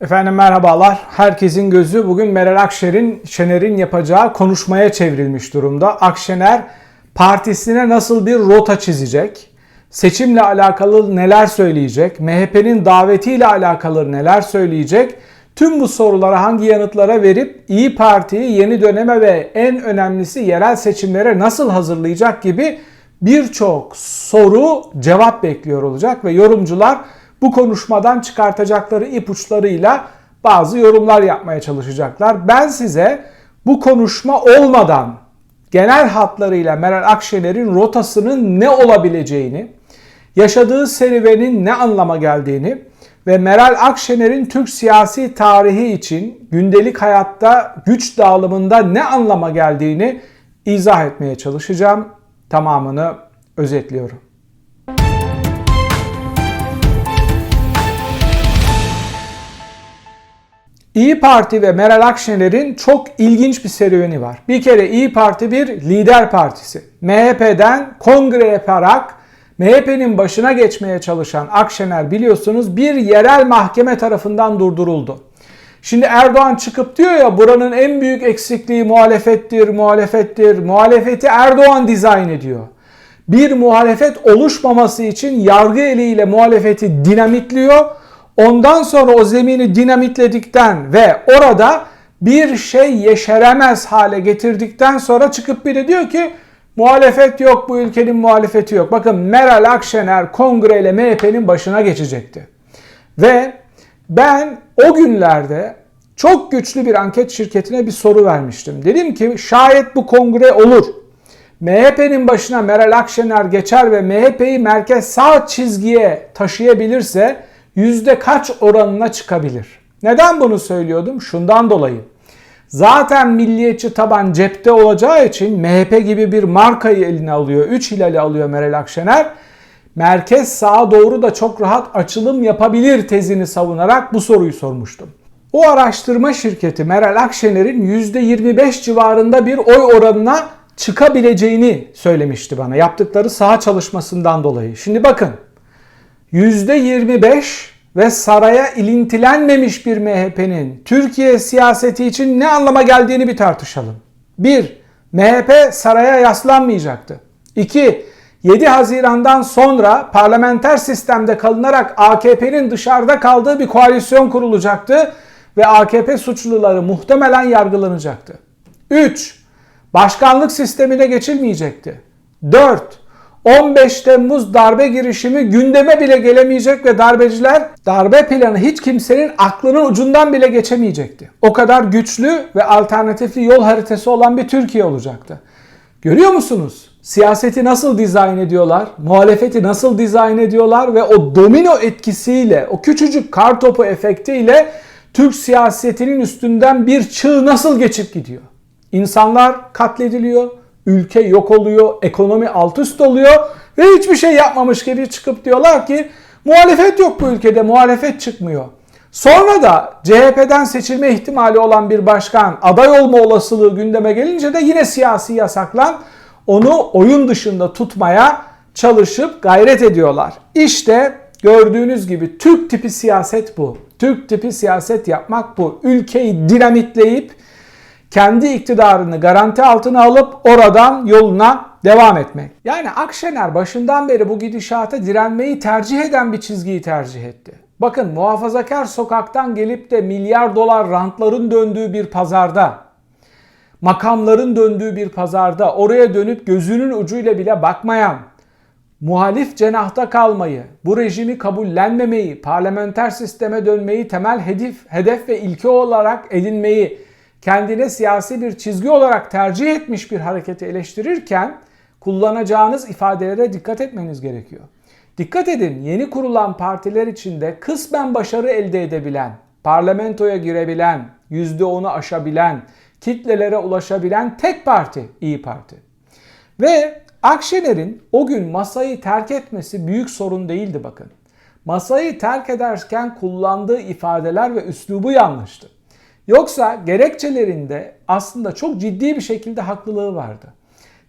Efendim merhabalar. Herkesin gözü bugün Meral Akşener'in Şener'in yapacağı konuşmaya çevrilmiş durumda. Akşener partisine nasıl bir rota çizecek? Seçimle alakalı neler söyleyecek? MHP'nin davetiyle alakalı neler söyleyecek? Tüm bu sorulara hangi yanıtlara verip İyi Parti'yi yeni döneme ve en önemlisi yerel seçimlere nasıl hazırlayacak gibi birçok soru cevap bekliyor olacak ve yorumcular bu konuşmadan çıkartacakları ipuçlarıyla bazı yorumlar yapmaya çalışacaklar. Ben size bu konuşma olmadan genel hatlarıyla Meral Akşener'in rotasının ne olabileceğini, yaşadığı serüvenin ne anlama geldiğini ve Meral Akşener'in Türk siyasi tarihi için gündelik hayatta güç dağılımında ne anlama geldiğini izah etmeye çalışacağım. Tamamını özetliyorum. İyi Parti ve Meral Akşener'in çok ilginç bir serüveni var. Bir kere İyi Parti bir lider partisi. MHP'den kongre yaparak MHP'nin başına geçmeye çalışan Akşener biliyorsunuz bir yerel mahkeme tarafından durduruldu. Şimdi Erdoğan çıkıp diyor ya buranın en büyük eksikliği muhalefettir, muhalefettir. Muhalefeti Erdoğan dizayn ediyor. Bir muhalefet oluşmaması için yargı eliyle muhalefeti dinamitliyor. Ondan sonra o zemini dinamitledikten ve orada bir şey yeşeremez hale getirdikten sonra çıkıp biri diyor ki muhalefet yok bu ülkenin muhalefeti yok. Bakın Meral Akşener kongreyle MHP'nin başına geçecekti. Ve ben o günlerde çok güçlü bir anket şirketine bir soru vermiştim. Dedim ki şayet bu kongre olur. MHP'nin başına Meral Akşener geçer ve MHP'yi merkez sağ çizgiye taşıyabilirse yüzde kaç oranına çıkabilir? Neden bunu söylüyordum? Şundan dolayı. Zaten milliyetçi taban cepte olacağı için MHP gibi bir markayı eline alıyor. 3 hilali alıyor Meral Akşener. Merkez sağa doğru da çok rahat açılım yapabilir tezini savunarak bu soruyu sormuştum. O araştırma şirketi Meral Akşener'in %25 civarında bir oy oranına çıkabileceğini söylemişti bana yaptıkları saha çalışmasından dolayı. Şimdi bakın %25 ve saraya ilintilenmemiş bir MHP'nin Türkiye siyaseti için ne anlama geldiğini bir tartışalım. 1. MHP saraya yaslanmayacaktı. 2. 7 Haziran'dan sonra parlamenter sistemde kalınarak AKP'nin dışarıda kaldığı bir koalisyon kurulacaktı ve AKP suçluları muhtemelen yargılanacaktı. 3. Başkanlık sistemine geçilmeyecekti. 4. 15 Temmuz darbe girişimi gündeme bile gelemeyecek ve darbeciler darbe planı hiç kimsenin aklının ucundan bile geçemeyecekti. O kadar güçlü ve alternatifli yol haritası olan bir Türkiye olacaktı. Görüyor musunuz? Siyaseti nasıl dizayn ediyorlar? Muhalefeti nasıl dizayn ediyorlar? Ve o domino etkisiyle, o küçücük kar topu efektiyle Türk siyasetinin üstünden bir çığ nasıl geçip gidiyor? İnsanlar katlediliyor, ülke yok oluyor, ekonomi alt üst oluyor ve hiçbir şey yapmamış gibi çıkıp diyorlar ki muhalefet yok bu ülkede, muhalefet çıkmıyor. Sonra da CHP'den seçilme ihtimali olan bir başkan aday olma olasılığı gündeme gelince de yine siyasi yasaklan onu oyun dışında tutmaya çalışıp gayret ediyorlar. İşte gördüğünüz gibi Türk tipi siyaset bu. Türk tipi siyaset yapmak bu. Ülkeyi dinamitleyip kendi iktidarını garanti altına alıp oradan yoluna devam etmek. Yani Akşener başından beri bu gidişata direnmeyi tercih eden bir çizgiyi tercih etti. Bakın muhafazakar sokaktan gelip de milyar dolar rantların döndüğü bir pazarda, makamların döndüğü bir pazarda oraya dönüp gözünün ucuyla bile bakmayan, muhalif cenahta kalmayı, bu rejimi kabullenmemeyi, parlamenter sisteme dönmeyi temel hedef, hedef ve ilke olarak edinmeyi kendine siyasi bir çizgi olarak tercih etmiş bir hareketi eleştirirken kullanacağınız ifadelere dikkat etmeniz gerekiyor. Dikkat edin yeni kurulan partiler içinde kısmen başarı elde edebilen, parlamentoya girebilen, %10'u aşabilen, kitlelere ulaşabilen tek parti İyi Parti. Ve Akşener'in o gün masayı terk etmesi büyük sorun değildi bakın. Masayı terk ederken kullandığı ifadeler ve üslubu yanlıştı. Yoksa gerekçelerinde aslında çok ciddi bir şekilde haklılığı vardı.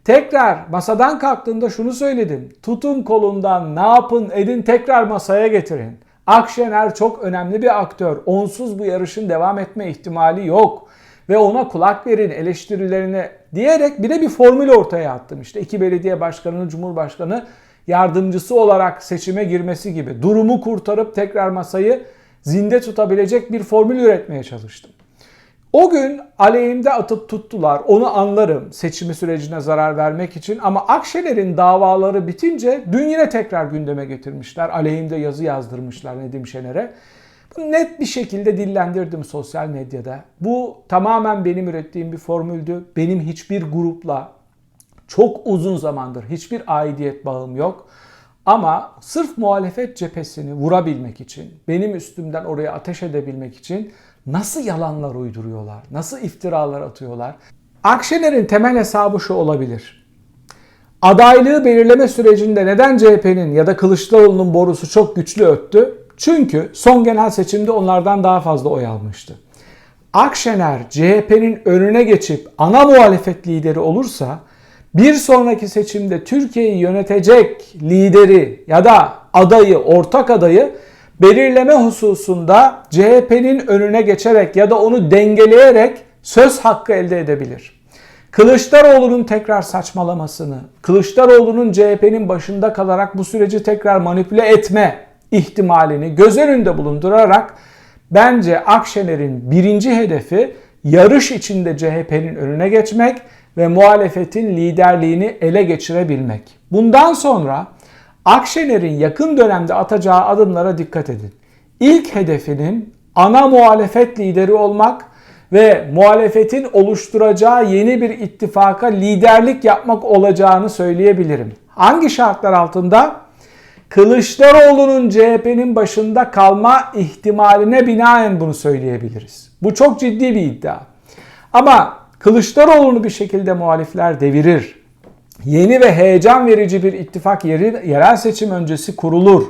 Tekrar masadan kalktığında şunu söyledim. Tutun kolundan ne yapın edin tekrar masaya getirin. Akşener çok önemli bir aktör. Onsuz bu yarışın devam etme ihtimali yok. Ve ona kulak verin eleştirilerine diyerek bir de bir formül ortaya attım. İşte iki belediye başkanının Cumhurbaşkanı yardımcısı olarak seçime girmesi gibi durumu kurtarıp tekrar masayı zinde tutabilecek bir formül üretmeye çalıştım. O gün aleyhimde atıp tuttular. Onu anlarım seçimi sürecine zarar vermek için. Ama Akşener'in davaları bitince dün yine tekrar gündeme getirmişler. Aleyhimde yazı yazdırmışlar Nedim Şener'e. Net bir şekilde dillendirdim sosyal medyada. Bu tamamen benim ürettiğim bir formüldü. Benim hiçbir grupla çok uzun zamandır hiçbir aidiyet bağım yok. Ama sırf muhalefet cephesini vurabilmek için, benim üstümden oraya ateş edebilmek için nasıl yalanlar uyduruyorlar, nasıl iftiralar atıyorlar. Akşener'in temel hesabı şu olabilir. Adaylığı belirleme sürecinde neden CHP'nin ya da Kılıçdaroğlu'nun borusu çok güçlü öttü? Çünkü son genel seçimde onlardan daha fazla oy almıştı. Akşener CHP'nin önüne geçip ana muhalefet lideri olursa bir sonraki seçimde Türkiye'yi yönetecek lideri ya da adayı, ortak adayı belirleme hususunda CHP'nin önüne geçerek ya da onu dengeleyerek söz hakkı elde edebilir. Kılıçdaroğlu'nun tekrar saçmalamasını, Kılıçdaroğlu'nun CHP'nin başında kalarak bu süreci tekrar manipüle etme ihtimalini göz önünde bulundurarak bence Akşener'in birinci hedefi yarış içinde CHP'nin önüne geçmek ve muhalefetin liderliğini ele geçirebilmek. Bundan sonra Akşener'in yakın dönemde atacağı adımlara dikkat edin. İlk hedefinin ana muhalefet lideri olmak ve muhalefetin oluşturacağı yeni bir ittifaka liderlik yapmak olacağını söyleyebilirim. Hangi şartlar altında? Kılıçdaroğlu'nun CHP'nin başında kalma ihtimaline binaen bunu söyleyebiliriz. Bu çok ciddi bir iddia. Ama Kılıçdaroğlu'nu bir şekilde muhalifler devirir. Yeni ve heyecan verici bir ittifak yeri, yerel seçim öncesi kurulur.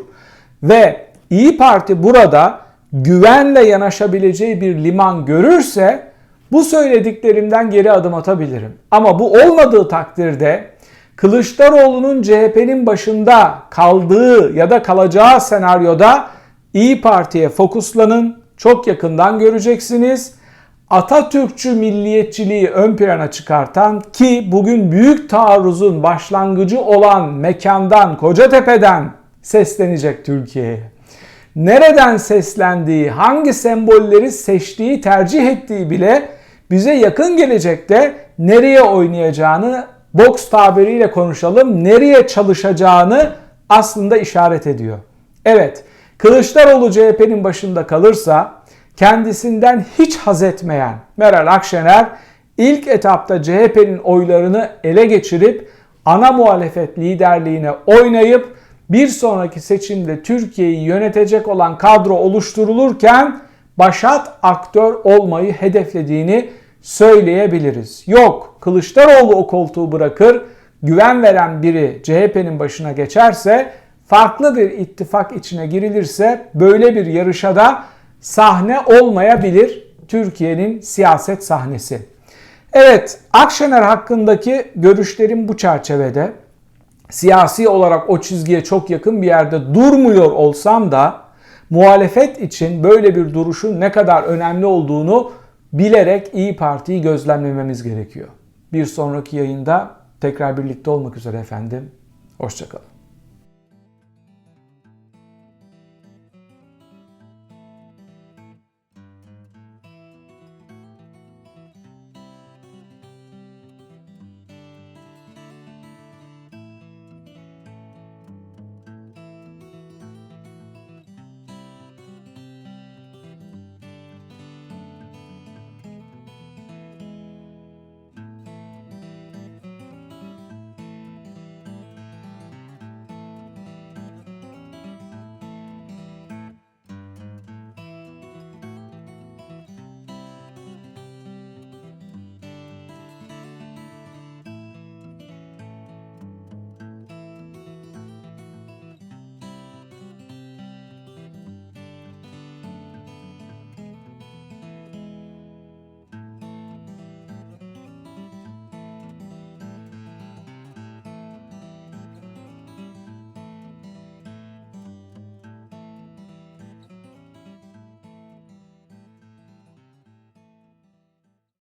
Ve İyi Parti burada güvenle yanaşabileceği bir liman görürse bu söylediklerimden geri adım atabilirim. Ama bu olmadığı takdirde Kılıçdaroğlu'nun CHP'nin başında kaldığı ya da kalacağı senaryoda İyi Parti'ye fokuslanın. Çok yakından göreceksiniz. Atatürkçü milliyetçiliği ön plana çıkartan ki bugün büyük taarruzun başlangıcı olan mekandan Kocatepe'den seslenecek Türkiye'ye. Nereden seslendiği, hangi sembolleri seçtiği, tercih ettiği bile bize yakın gelecekte nereye oynayacağını boks tabiriyle konuşalım, nereye çalışacağını aslında işaret ediyor. Evet, Kılıçdaroğlu CHP'nin başında kalırsa kendisinden hiç haz etmeyen Meral Akşener ilk etapta CHP'nin oylarını ele geçirip ana muhalefet liderliğine oynayıp bir sonraki seçimde Türkiye'yi yönetecek olan kadro oluşturulurken başat aktör olmayı hedeflediğini söyleyebiliriz. Yok Kılıçdaroğlu o koltuğu bırakır, güven veren biri CHP'nin başına geçerse, farklı bir ittifak içine girilirse böyle bir yarışa da sahne olmayabilir Türkiye'nin siyaset sahnesi. Evet, Akşener hakkındaki görüşlerim bu çerçevede. Siyasi olarak o çizgiye çok yakın bir yerde durmuyor olsam da muhalefet için böyle bir duruşun ne kadar önemli olduğunu bilerek İyi Parti'yi gözlemlememiz gerekiyor. Bir sonraki yayında tekrar birlikte olmak üzere efendim. Hoşçakalın.